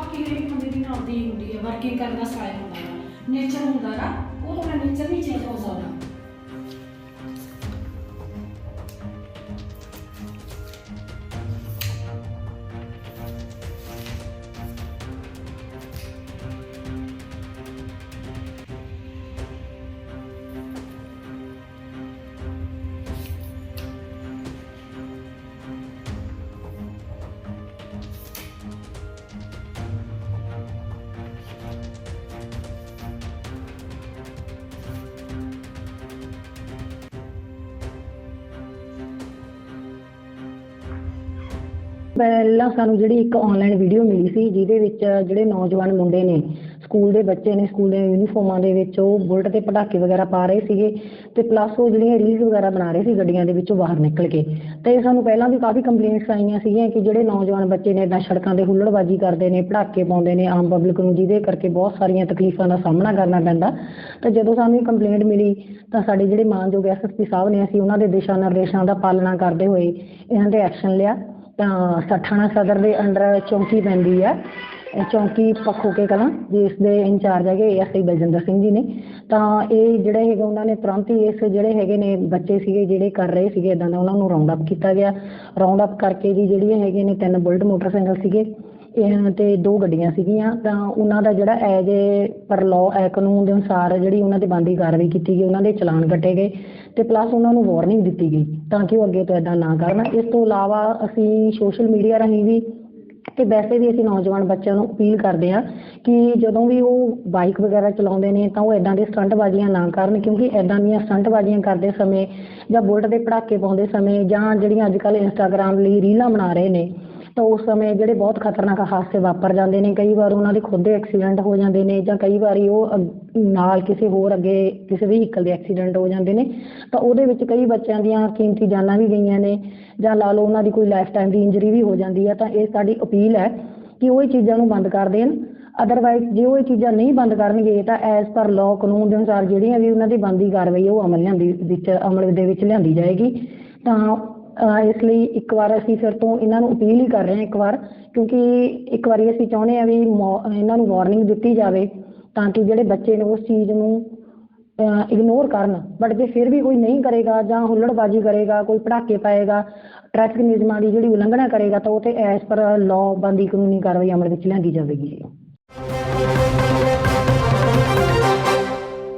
ਬਾਕੀ ਹਰੇਕ ਬੰਦੇ ਦੀ ਨਾਲ ਹੁੰਦੀ ਹੈ ਵਰਕਿੰਗ ਕਰਨ ਦਾ ਸਟਾਈਲ ਹੁੰਦਾ ਹੈ ਨੇਚਰ ਹੁੰਦਾ ਨਾ, ਉਹ ਤੁਹਾਡਾ ਨੇਚਰ ਨਹੀਂ ਚੇਂਜ ਹੋ ਸਕਦਾ। ਪਹਿਲਾਂ ਸਾਨੂੰ ਜਿਹੜੀ ਇੱਕ ਆਨਲਾਈਨ ਵੀਡੀਓ ਮਿਲੀ ਸੀ, ਜਿਹਦੇ ਵਿੱਚ ਜਿਹੜੇ ਨੌਜਵਾਨ ਮੁੰਡੇ ਨੇ ਸਕੂਲ ਦੇ ਬੱਚੇ ਨੇ ਸਕੂਲ ਦੇ ਯੂਨੀਫਾਰਮਾਂ ਦੇ ਵਿੱਚ ਉਹ ਬੁਲਟ ਤੇ ਪਟਾਕੇ ਵਗੈਰਾ ਪਾ ਰਹੇ ਸੀਗੇ ਤੇ ਪਲੱਸ ਉਹ ਜਿਹੜੀਆਂ ਰੀਲਸ ਵਗੈਰਾ ਬਣਾ ਰਹੇ ਸੀ ਗੱਡੀਆਂ ਦੇ ਵਿੱਚੋਂ ਬਾਹਰ ਨਿਕਲ ਕੇ। ਤੇ ਸਾਨੂੰ ਪਹਿਲਾਂ ਵੀ ਕਾਫੀ ਕੰਪਲੇਂਟਸ ਆਈਆਂ ਸੀਗੀਆਂ ਕਿ ਜਿਹੜੇ ਨੌਜਵਾਨ ਬੱਚੇ ਨੇ ਇਦਾਂ ਸੜਕਾਂ ਤੇ ਹੁੱਲੜਬਾਜ਼ੀ ਕਰਦੇ ਨੇ, ਪਟਾਕੇ ਪਾਉਂਦੇ ਨੇ ਆਮ ਪਬਲਿਕ ਨੂੰ, ਜਿਹਦੇ ਕਰਕੇ ਬਹੁਤ ਸਾਰੀਆਂ ਤਕਲੀਫਾਂ ਦਾ ਸਾਹਮਣਾ ਕਰਨਾ ਪੈਂਦਾ। ਤਾਂ ਜਦੋਂ ਸਾਨੂੰ ਇਹ ਕੰਪਲੇਂਟ ਮਿਲੀ, ਤਾਂ ਸਾਡੇ ਜਿਹੜੇ ਮਾਨਯੋਗ ਐਸਐਸਪੀ ਸਾਹਿਬ ਨੇ ਅਸੀਂ ਉਹਨਾਂ ਦੇ ਦਿਸ਼ਾ ਨਿਰਦੇਸ਼ਾਂ ਦਾ ਪਾਲਣਾ ਕਰਦੇ ਹੋਏ ਇਹਨਾਂ ਤੇ ਐਕਸ਼ਨ ਲਿਆ। ਤਾਂ ਸਠਾਣਾ ਸਦਰ ਦੇ ਅੰਡਰ ਚੌਂਕੀ ਪੈਂਦੀ ਆ। ਚੌਂਕੀ ਪਖੋਕੇ ਕਲਾਂ ਜਿਸ ਦੇ ਇੰਚਾਰਜ ਹੈਗੇ ਐਸਆਈ ਬਲਜਿੰਦਰ ਸਿੰਘ ਜੀ ਨੇ। ਤਾਂ ਇਹ ਜਿਹੜੇ ਹੈਗੇ ਉਹਨਾਂ ਨੇ ਤੁਰੰਤ ਹੀ ਇਸ ਜਿਹੜੇ ਹੈਗੇ ਨੇ ਬੱਚੇ ਸੀਗੇ ਜਿਹੜੇ ਕਰ ਰਹੇ ਸੀਗੇ ਇਦਾਂ ਦਾ ਉਹਨਾਂ ਨੂੰ ਰਾਉਂਡ ਅਪ ਕੀਤਾ ਗਿਆ। ਰਾਉਂਡ ਅਪ ਕਰਕੇ ਜੀ ਜਿਹੜੀਆਂ ਹੈਗੇ ਨੇ ਤਿੰਨ ਬੁਲਟ ਮੋਟਰਸਾਈਕਲ ਸੀਗੇ। ਤੇ ਦੋ ਗੱਡੀਆਂ ਸੀਗੀਆਂ, ਤਾਂ ਉਹਨਾਂ ਦਾ ਜਿਹੜਾ ਐਜ ਏ ਪਰ ਲਾਅ ਐ ਕਾਨੂੰਨ ਦੇ ਅਨੁਸਾਰ ਜਿਹੜੀ ਉਹਨਾਂ ਤੇ ਬੰਦੀ ਕਾਰਵਾਈ ਕੀਤੀ ਗਈ, ਉਹਨਾਂ ਦੇ ਚਲਾਨ ਕੱਟੇ ਗਏ ਤੇ ਪਲੱਸ ਉਹਨਾਂ ਨੂੰ ਵਾਰਨਿੰਗ ਦਿੱਤੀ ਗਈ ਤਾਂ ਕਿ ਉਹ ਅੱਗੇ ਤੋਂ ਇਦਾਂ ਨਾ ਕਰਨ। ਇਸ ਤੋਂ ਇਲਾਵਾ ਅਸੀਂ ਸੋਸ਼ਲ ਮੀਡੀਆ ਰਾਹੀਂ ਵੀ ਤੇ ਵੈਸੇ ਵੀ ਅਸੀਂ ਨੌਜਵਾਨ ਬੱਚਿਆਂ ਨੂੰ ਅਪੀਲ ਕਰਦੇ ਹਾਂ ਕਿ ਜਦੋਂ ਵੀ ਉਹ ਬਾਈਕ ਵਗੈਰਾ ਚਲਾਉਂਦੇ ਨੇ ਤਾਂ ਉਹ ਇਦਾਂ ਦੇ ਸਟੰਟਬਾਜ਼ੀਆਂ ਨਾ ਕਰਨ, ਕਿਉਂਕਿ ਇਦਾਂ ਦੀਆਂ ਸਟੰਟਬਾਜ਼ੀਆਂ ਕਰਦੇ ਸਮੇਂ ਜਾਂ ਬੁਲਟ ਦੇ ਪੜਾਕੇ ਪਾਉਂਦੇ ਸਮੇਂ ਜਾਂ ਜਿਹੜੀਆਂ ਅੱਜ ਕੱਲ੍ਹ ਇੰਸਟਾਗ੍ਰਾਮ ਲਈ ਰੀਲਾਂ ਬਣਾ ਰਹੇ ਨੇ ਤਾਂ ਉਸ ਸਮੇਂ ਜਿਹੜੇ ਬਹੁਤ ਖਤਰਨਾਕ ਹਾਦਸੇ ਵਾਪਰ ਜਾਂਦੇ ਨੇ, ਕਈ ਵਾਰ ਉਹਨਾਂ ਦੇ ਖੁਦ ਦੇ ਐਕਸੀਡੈਂਟ ਹੋ ਜਾਂਦੇ ਨੇ ਜਾਂ ਕਈ ਵਾਰੀ ਉਹ ਨਾਲ ਕਿਸੇ ਹੋਰ ਅੱਗੇ ਕਿਸੇ ਵਹੀਕਲ ਦੇ ਐਕਸੀਡੈਂਟ ਹੋ ਜਾਂਦੇ ਨੇ, ਤਾਂ ਉਹਦੇ ਵਿੱਚ ਕਈ ਬੱਚਿਆਂ ਦੀਆਂ ਕੀਮਤੀ ਜਾਨਾਂ ਵੀ ਗਈਆਂ ਨੇ ਜਾਂ ਲਾ ਲਓ ਉਹਨਾਂ ਦੀ ਕੋਈ ਲਾਈਫ ਟਾਈਮ ਦੀ ਇੰਜਰੀ ਵੀ ਹੋ ਜਾਂਦੀ ਹੈ ਤਾਂ ਇਹ ਸਾਡੀ ਅਪੀਲ ਹੈ ਕਿ ਉਹ ਇਹ ਚੀਜ਼ਾਂ ਨੂੰ ਬੰਦ ਕਰ ਦੇਣ। ਅਦਰਵਾਈਜ਼ ਜੇ ਉਹ ਇਹ ਚੀਜ਼ਾਂ ਨਹੀਂ ਬੰਦ ਕਰਨਗੇ, ਤਾਂ ਐਸ ਪਰ ਲਾਅ ਕਾਨੂੰਨ ਦੇ ਅਨੁਸਾਰ ਜਿਹੜੀਆਂ ਵੀ ਉਹਨਾਂ ਦੀ ਬੰਦੀ ਕਾਰਵਾਈ ਉਹ ਅਮਲ ਲਿਆਂਦੀ ਵਿੱਚ, ਅਮਲ ਦੇ ਵਿੱਚ ਲਿਆਂਦੀ ਜਾਏਗੀ। ਤਾਂ ਇਸ ਲਈ ਇੱਕ ਵਾਰ ਅਸੀਂ ਫਿਰ ਤੋਂ ਇਹਨਾਂ ਨੂੰ ਅਪੀਲ ਹੀ ਕਰ ਰਹੇ ਹਾਂ ਇੱਕ ਵਾਰ, ਕਿਉਂਕਿ ਇੱਕ ਵਾਰੀ ਅਸੀਂ ਚਾਹੁੰਦੇ ਹਾਂ ਵੀ ਮੌ- ਇਹਨਾਂ ਨੂੰ ਵਾਰਨਿੰਗ ਦਿੱਤੀ ਜਾਵੇ ਤਾਂ ਕਿ ਜਿਹੜੇ ਬੱਚੇ ਨੇ ਉਸ ਚੀਜ਼ ਨੂੰ ਇਗਨੋਰ ਕਰਨ। ਬਟ ਜੇ ਫਿਰ ਵੀ ਕੋਈ ਨਹੀਂ ਕਰੇਗਾ ਜਾਂ ਹੁੱਲੜਬਾਜ਼ੀ ਕਰੇਗਾ, ਕੋਈ ਪੜਾਕੇ ਪਾਏਗਾ ਟ੍ਰੈਫਿਕ ਨਿਯਮਾਂ ਦੀ ਜਿਹੜੀ ਉਲੰਘਣਾ ਕਰੇਗਾ ਤਾਂ ਉਹ ਤੇ ਐਸ ਪਰ ਲਾਅ ਬੰਦੀ ਕਾਨੂੰਨੀ ਕਾਰਵਾਈ ਅਮਲ ਵਿੱਚ ਲਿਆਂਦੀ ਜਾਵੇਗੀ